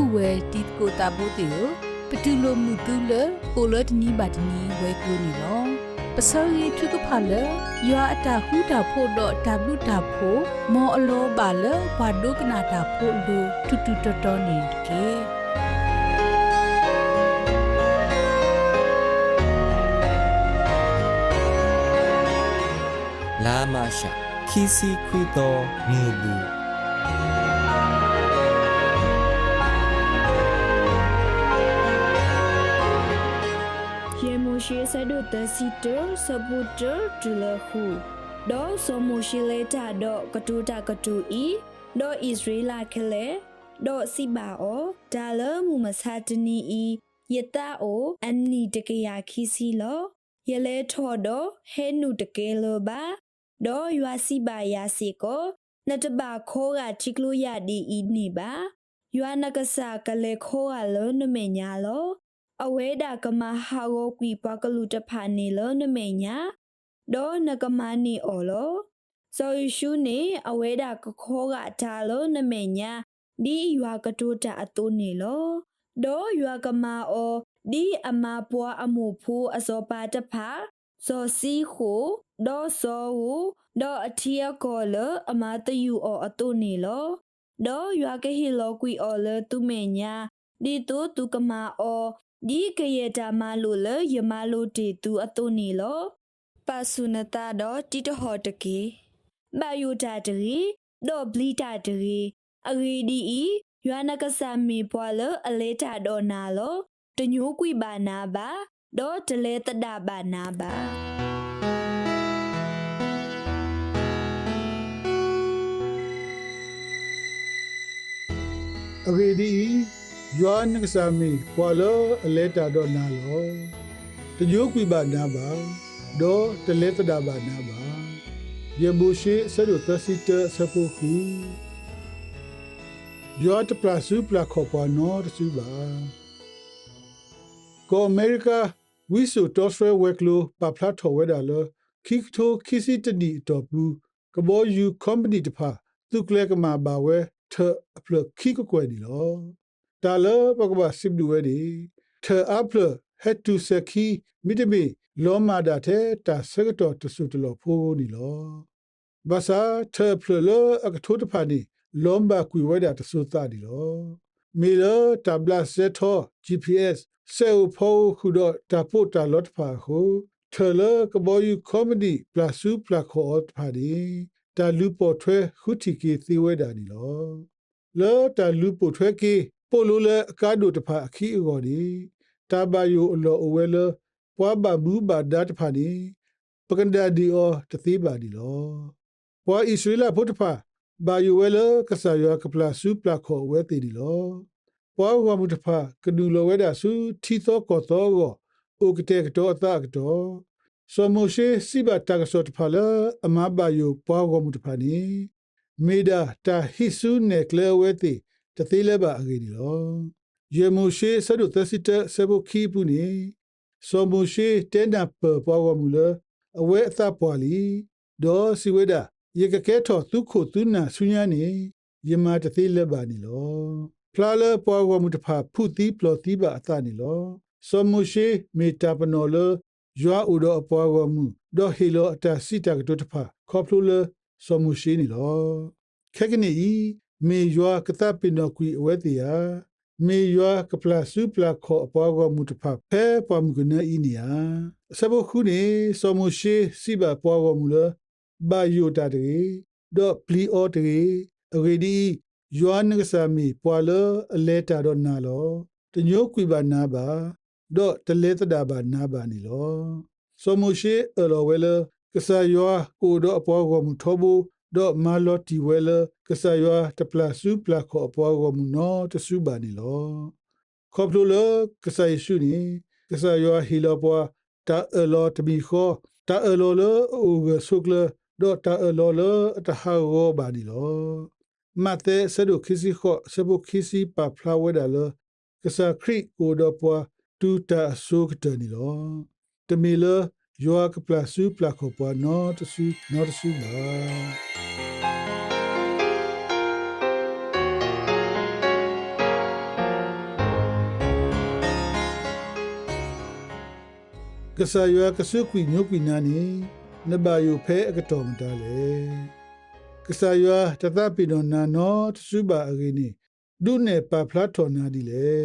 ဥဝဲတီကိုတာဘိုတေယပတူလိုမူတူလကိုလတနီဘာတနီဝဲကလိုနီလောပစောရီထုကဖလယောအတာဟူတာဖို့တော့တဘလူတာဖို့မောအလောပါလဘာဒုကနာတာဖို့လူတူတူတော်တော်နေကေလာမရှာခီစီခွီတော်ငူဘူး ယေမိုရှိဆဒုတစီတစပူတဒလခုဒေါ်စမိုရှိလေတာဒေါ်ကတူတာကတူဤဒေါ်ဣသရေလခလေဒေါ်စီဘာအောဒါလမူမဆာတနီဤယတာအိုအန်နီတကယာခီစီလောယလေထော်ဒေါ်ဟဲနုတကဲလောပါဒေါ်ယွာစီဘာယာစီကိုနတဘာခိုးကချိကလိုရဒီဤနေပါယွာနကဆာကလေခိုးကလောနမေညာလော အဝဲဒါကမဟာဂောကွီပကလူတဖာနေလောနမေညာဒေါ်နကမနီအော်လောဇော်ယရှုနေအဝဲဒါကခောကဒါလောနမေညာဒီရွာကတိုးတာအတူနေလောဒေါ်ရွာကမအော်ဒီအမပွားအမှုဖူအစောပါတဖာဇော်စီခုဒေါ်ဇောဝဒေါ်အထီယကောလအမတယူအော်အတူနေလောဒေါ်ရွာကဟီလောကွီအော်လသူမေညာဒီတူတူကမအော် ဒီကရတာမလို့လယမလို့တေသူအတုနေလောပါဆုနတာတော့တိတဟောတကေဘာယုတာတရီဒေါ်ဘလီတာတရီအဂီဒီဤယွာနကဆာမီပွာလအလေတာတော့နာလောတညိုးကွီဘာနာပါဒေါ်တလေတဒဘာနာပါအဂေဒီ ယွာနကဆာမီပွာလောအလဲတာတော့နာလောတညိုကွီဘာနာပါဒေါ်တလဲတဒါဘာနာပါယေဘူရှိဆရုသစီတဆပုခုယွာတပလစုပလခောပွာနောတစုပါကိုအမေရိကဝီဆိုတောဆွဲဝဲကလိုပပလာထော်ဝဲတာလောခိကတိုခိစီတဒီတော့ဘူးကဘောယူကွန်ပဏီတဖာသူကလေကမှာပါဝဲထအပလခိကကွယ်ဒီလော တာလပကဘာစစ်ဒူဝဲဒီထအပလဟက်တူစခီမိတမီလောမာဒတဲ့တာစကတော်တဆုတလောဖိုးဒီလောဘာသာထပလလအကထိုးတဖာဒီလောမဘကွေဝဲတာတဆုသဒီလောမီလတဘလဇက်ထော GPS ဆေဥဖိုးခုတော့တပို့တာလော့ဖာဟုထလကဘောယူကောမဒီပလဆူပလခေါ်ဖာဒီတာလူပေါ်ထွဲခုတီကီသီဝဲတာဒီလောလောတာလူပေါ်ထွဲကီ ပိုလိုလေအကားတို့တဖာအခီအကော်ဒီတာဘယိုအလောအဝဲလပွားဘဘူးဘာဒတ်ဖာဒီပကန်ဒါဒီအောတသိပါဒီလောပွားဣသရေလဘုတ်တဖာဘာယိုဝဲလကဆာယောကပလဆူပလခေါ်ဝဲတီဒီလောပွားဝမှုတဖာကဒူလောဝဲတာဆူထီသောကောသောကိုဥကတဲ့ကတော့အတကတော့စမုရှိစိဘတာကစောတဖာလအမဘာယိုပွားဝမှုတဖာနီမေဒါတာဟိဆုနေကလဝဲတီ တသေးလဲပါအကြီးဒီလောယေမိုရှိဆဒုသစီတဆဘခီပူနီစမုရှိတဲနာပပွားဝမှုလအဝဲအသပွားလီဒေါ်စီဝဲတာယေကကဲထောသူခုသူနာဆုညာနီယမတသေးလဲပါနီလောဖလာလပွားဝမှုတဖာဖုတိပလောတိပါအသနီလောစမုရှိမေတာပနောလယွာဥဒအပွားဝမှုဒေါ်ဟီလောအတစီတကတုတဖာခေါပလူလစမုရှိနီလောခက်ကနေဤ မေယွာကတပိနကွီအဝဲတီယာမေယွာကပလစုပလခောအပွားဝမှုတဖာဖဲပွားမှုကနေဤနီယာစဘခုနေစမုရှိစီဘာပွားဝမှုလဘာယိုတာတေဒေါ်ပလီအောတေအဝေဒီယွာနကဆာမီပွာလအလဲတာတော့နာလောတညိုကွေပါနာပါဒေါ်တလဲတဒါပါနာပါနီလောစမုရှိအလောဝဲလကဆာယွာကိုတော့အပွားဝမှုထောဘူး ဒေါ်မာလော်တီဝဲလကဆာယွာတပလစုပလခောအပွားဝမှုနောတဆုပါနီလောခေါပလိုလကဆာယရှုနီကဆာယွာဟီလောပွားတာအလောတဘီခောတာအလောလအိုဂဆုကလဒေါ်တာအလောလတဟာဝဘာနီလောမတဲဆဒုခိစီခောဆဘုခိစီပါဖလာဝဲဒါလကဆာခရိကိုတော့ပွားတူတာဆုကတနီလောတမီလ ယောကပလစုပလခပနောတစုနောတစုလာကဆာယောကစုကွညုကွနာနီနဘယုဖဲအကတော်မတားလေကဆာယောတသပိနောနာနောတစုပါအကိနီဒုနေပဖလာထောနာဒီလေ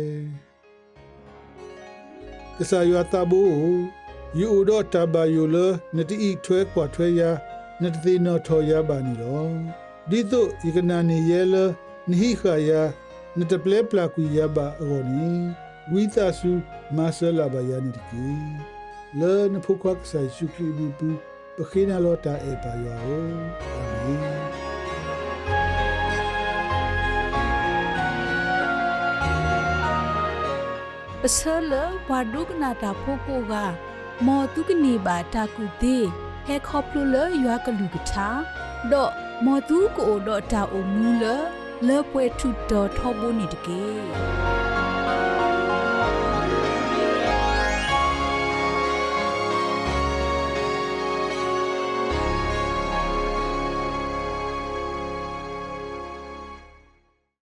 ကဆာယောတဘော ယူအိုဒတဘာယုလနတိဤထွဲကွာထွဲယာနတတိနောထောယာဘာနီလောဒီတုဤကနာနီယေလနိခာယာနတပလေပလာကွီယာဘာအဂိုနီဝိသဆုမာဆလာဘာယာနီတကီ le ne pokwa sa shukli bu bu bekhina lota e ba yo amen ပစလဝါဒုကနာတာဖိုကိုက မောတုကနေပါတာကုသေးဟဲခေါပလူလရွာကလူကထာဒေါ်မောတုကိုဒေါ်တာအုံမူလလေပွဲထုတော်ထောဘုန်နေတကေ